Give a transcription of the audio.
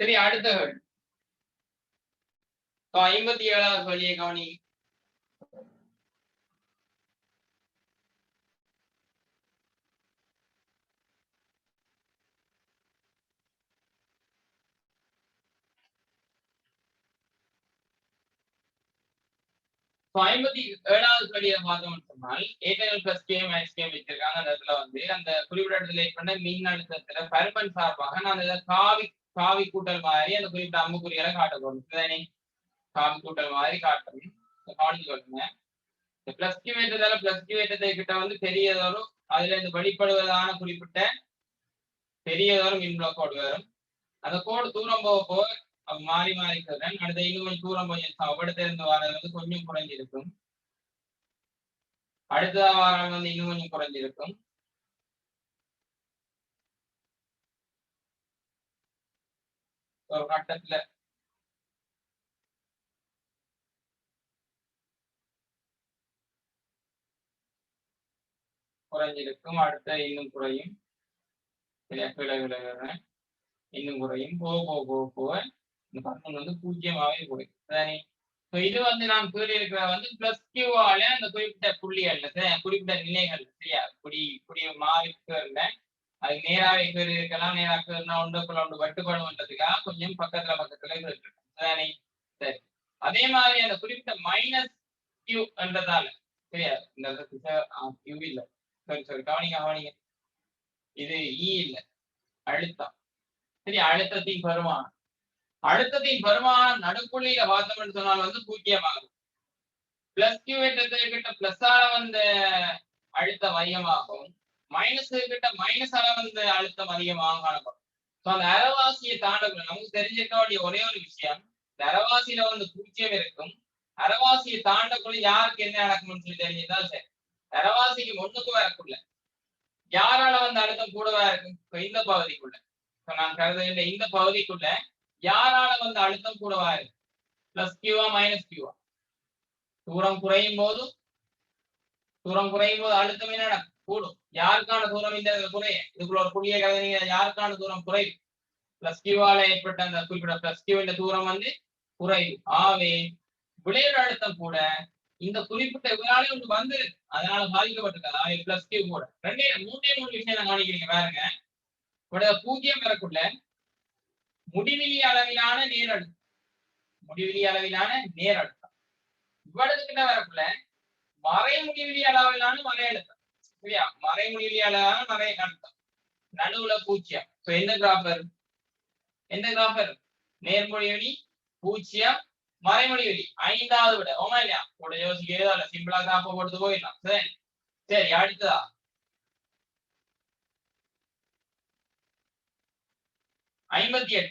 சரி அடுத்த கேள்வி ஐம்பத்தி ஏழாவது சொல்லிய கவனி. ஐம்பத்தி ஏழாவது படியை பார்த்தோம்னு சொன்னால் ஏடிஎல் பிளஸ் கேம் ஐஸ் வச்சிருக்காங்க அந்த இடத்துல வந்து அந்த குறிப்பிட்ட இடத்துல ஏற்பட்ட மின் அழுத்தத்துல பருமன் சார்பாக நான் இதை காவி காவி கூட்டல் மாதிரி அந்த குறிப்பிட்ட அம்புக்குறியால காட்டக்கூடும் சரிதானே காவி கூட்டல் மாதிரி காட்டணும். கவனிச்சு கொள்ளுங்க இந்த பிளஸ் கியூ ஏற்றதால பிளஸ் கியூ ஏற்றத்தை கிட்ட வந்து பெரியதோறும் அதுல இருந்து வெளிப்படுவதான குறிப்பிட்ட பெரியதோறும் மின் கோடு வரும். அந்த கோடு தூரம் போக போக மாறி மாறி சொல்றேன் அடுத்த இன்னும் கொஞ்சம் தூரம் கொஞ்சம் அவ்விடத்துல இருந்து வந்து கொஞ்சம் குறைஞ்சிருக்கும். அடுத்த வாரம் வந்து இன்னும் கொஞ்சம் குறைஞ்சிருக்கும். ஒரு கட்டத்துல குறைஞ்சிருக்கும் அடுத்த இன்னும் குறையும். சரியா கீழே இன்னும் குறையும். போக போக போக போக இந்த பர்மன் வந்து பூஜ்ஜியமாவே குறையும் சரிதானே ஸோ இது வந்து நான் கீழே வந்து பிளஸ் கியூவால அந்த குறிப்பிட்ட புள்ளிகள்ல சரி, குறிப்பிட்ட நிலைகள் சரியா? குடி குடி இருந்தேன் அது நேரா கீழே இருக்கலாம் நேரா கீழே ஒன்றுக்குள்ள வட்டுப்படும்ன்றதுக்காக கொஞ்சம் பக்கத்துல பக்கத்துல இருக்கு. சரி. அதே மாதிரி அந்த குறிப்பிட்ட மைனஸ் கியூ என்றதால சரியா? இந்த கியூ இல்ல. சரி சரி கவனிங்க கவனிங்க. இது இ இல்ல. அழுத்தம். சரி அழுத்தத்தின் பருமானம். அழுத்தத்தின் பருமானம் நடுப்புள்ளியில பார்த்தோம்னு சொன்னால் வந்து பூஜ்ஜியமாகும் பிளஸ் கியூ கிட்ட பிளஸ் ஆல வந்த அழுத்தம் மையமாகும். மைனஸ் கிட்ட மைனஸ் அளவு அழுத்தம் அதிகமாக காணப்படும். ஸோ அந்த அரைவாசியை தாண்டக்குள்ள நமக்கு தெரிஞ்சிருக்க வேண்டிய ஒரே ஒரு விஷயம். இந்த அறவாசியில வந்து பூஜ்ஜியம் இருக்கும். அறவாசியை தாண்டக்குள்ள யாருக்கு என்ன நடக்கணும்னு சொல்லி தெரிஞ்சுதான் சரி. அறவாசிக்கு ஒண்ணுக்கு வரக்குள்ள யாரால வந்து அழுத்தம் கூடவா இருக்கும்? இந்த பகுதிக்குள்ள. இப்ப நான் கருதுகின்ற இந்த பகுதிக்குள்ள யாரால வந்து அழுத்தம் கூடவா இருக்கு பிளஸ் கியூவா மைனஸ் கியூவா தூரம் குறையும் போது தூரம் குறையும் போது அழுத்தம் என்ன நடக்கும்? கூடும். யாருக்கான தூரம் இந்த குறைய இதுக்குள்ள ஒரு புள்ளியை கலந்தீங்க யாருக்கான தூரம்? குறைவு. பிளஸ் கியூவால ஏற்பட்ட அந்த குறிப்பிட்ட பிளஸ் கியூவின் தூரம் வந்து குறைவு. ஆவே விளைவு அழுத்தம் கூட இந்த குறிப்பிட்ட இவராலே ஒன்று வந்து அதனால பாதிக்கப்பட்டிருக்காது. ஆவே பிளஸ் கியூ கூட. ரெண்டே மூன்றே மூணு விஷயம் நான் காணிக்கிறீங்க பாருங்க. உடைய பூஜ்ஜியம் வரக்குள்ள முடிவிலி அளவிலான நேரழுத்தம். முடிவிலி அளவிலான நேரழுத்தம். இவ்வளவு கிட்ட வரக்குள்ள மறை முடிவிலி அளவிலான மறை அழுத்தம் சரியா மறை முடிவிலி அளவிலான நடுவுல பூஜ்ஜியம் So, எந்த கிராஃபர் எந்த கிராஃபர் நேர்மொழி நேர்மொழிவெளி பூஜ்ஜியம் மறைமொழிவெளி ஐந்தாவது விட. ஓமா இல்லையா? கூட யோசிக்க இல்ல. சிம்பிளா கிராஃப போட்டு போயிடலாம். சரி. சரி அடுத்ததா? ஐம்பத்தி எட்டு.